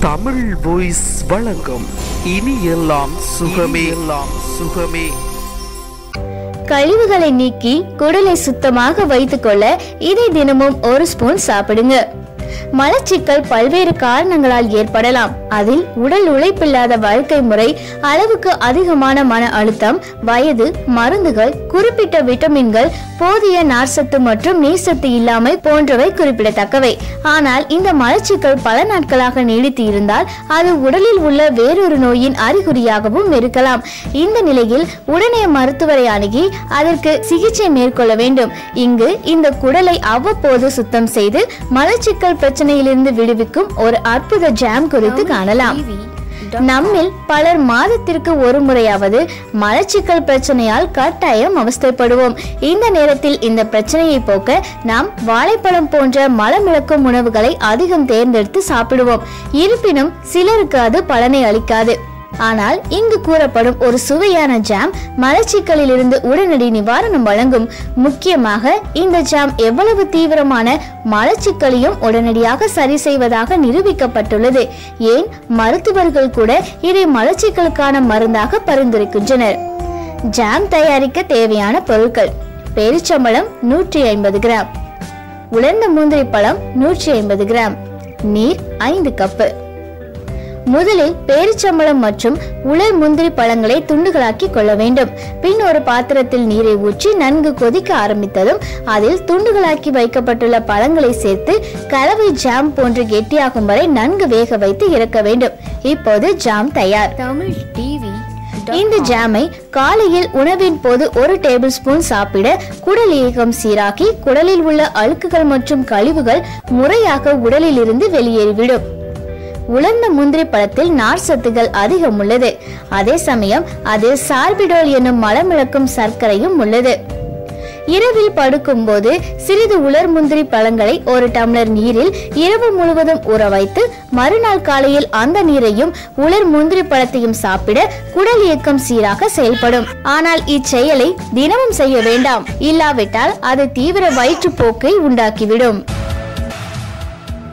Tamil voice வழங்கும் இனி எல்லாம் சுகமே. எல்லாம் சுகமே. கழிவுகளை நீக்கி குடலை சுத்தமாக வைத்துக்கொள்ள இதை தினமும் ஒரு ஸ்பூன் சாப்பிடுங்க. மலச்சிக்கல் பல்வேறு காரணங்களால் ஏற்படலாம். அதில் உடல் உழைப்பில்லாத வாழ்க்கை முறை அளவுக்கு அதிகமான மன அழுத்தம் வயது மருந்துகள் குறிப்பிட்ட விட்டமின்கள் போதிய நார்சத்து மற்றும் நீர்சத்து இல்லாமை போன்றவை குறிப்பிடத்தக்கவை. ஆனால் இந்த மலச்சிக்கல் பல நாட்களாக நீடித்து இருந்தால் அது உடலில் உள்ள வேறொரு நோயின் அறிகுறியாகவும் இருக்கலாம். இந்த நிலையில் உடனே மருத்துவரை அணுகி அதற்கு சிகிச்சை மேற்கொள்ள வேண்டும். இங்கு இந்த குடலை அவ்வப்போது சுத்தம் செய்து மலச்சிக்கல் பிரச்சனையிலிருந்து விடுவிக்கும் ஒரு அற்புத ஜாம் குறித்து காணலாம். நம்மில் பலர் மாதத்திற்கு ஒரு முறையாவது மலச்சிக்கல் பிரச்சனையால் கட்டாயம் அவஸ்தைப்படுவோம். இந்த நேரத்தில் இந்த பிரச்சனையை போக்க நாம் வாழைப்பழம் போன்ற மலமிழக்கும் உணவுகளை அதிகம் தேர்ந்தெடுத்து சாப்பிடுவோம். இருப்பினும் சிலருக்கு அது பலனை அளிக்காது. ஆனால் இங்கு கூறப்படும் ஒரு சுவையான ஜாம் மலச்சிக்கலிலிருந்து உடனடி நிவாரணம் வழங்கும். முக்கியமாக இந்த ஜாம் எவ்வளவு தீவிரமான மலச்சிக்கலையும் உடனடியாக சரி செய்வதாக நிரூபிக்கப்பட்டுள்ளது. ஏன்? மருத்துவர்கள் கூட இதை மலச்சிக்கலுக்கான மருந்தாக பரிந்துரைக்கின்றனர். ஜாம் தயாரிக்க தேவையான பொருட்கள். பேரிச்சம்பழம் நூற்றி ஐம்பது கிராம். உலர்ந்த முந்திரி பழம் நூற்றி ஐம்பது கிராம். நீர் ஐந்து கப்பு. முதலில் பேரிச்சம்பழம் மற்றும் உலர் முந்திரி பழங்களை துண்டுகளாக்கி கொள்ள வேண்டும். பின் ஒரு பாத்திரத்தில் நீரை ஊற்றி நன்கு கொதிக்க ஆரம்பித்ததும் அதில் துண்டுகளாக்கி வைக்கப்பட்டுள்ள பழங்களை சேர்த்து கலவை ஜாம் போன்று கெட்டியாகும் வரை நன்கு வேக வைத்து இறக்க வேண்டும். இப்போது ஜாம் தயார். தமிழ் டிவி இந்த ஜாமை காலையில் உணவின் போது ஒரு டேபிள் ஸ்பூன் சாப்பிட குடல் இயக்கம் சீராக்கி குடலில் உள்ள அழுக்குகள் மற்றும் கழிவுகள் முறையாக உடலில் இருந்து வெளியேறிவிடும். உலர்ந்த முந்திரி பழத்தில் நார் சத்துகள் அதிகம் உள்ளது அதே சமயம் அதில் சார்பிடோல் என்னும் மலமிழக்கும் சர்க்கரையும் உள்ளது. இரவில் படுக்கும்போது சிறிது உலர் முந்திரி பழங்களை ஒரு டம்ளர் நீரில் இரவு முழுவதும் ஊற வைத்து மறுநாள் காலையில் அந்த நீரையும் உலர் முந்திரி பழத்தையும் சாப்பிட குடல் இயக்கம் சீராக செயல்படும். ஆனால் இச்செயலை தினமும் செய்ய வேண்டாம். இல்லாவிட்டால் அது தீவிர வயிற்றுப்போக்கை உண்டாக்கிவிடும்.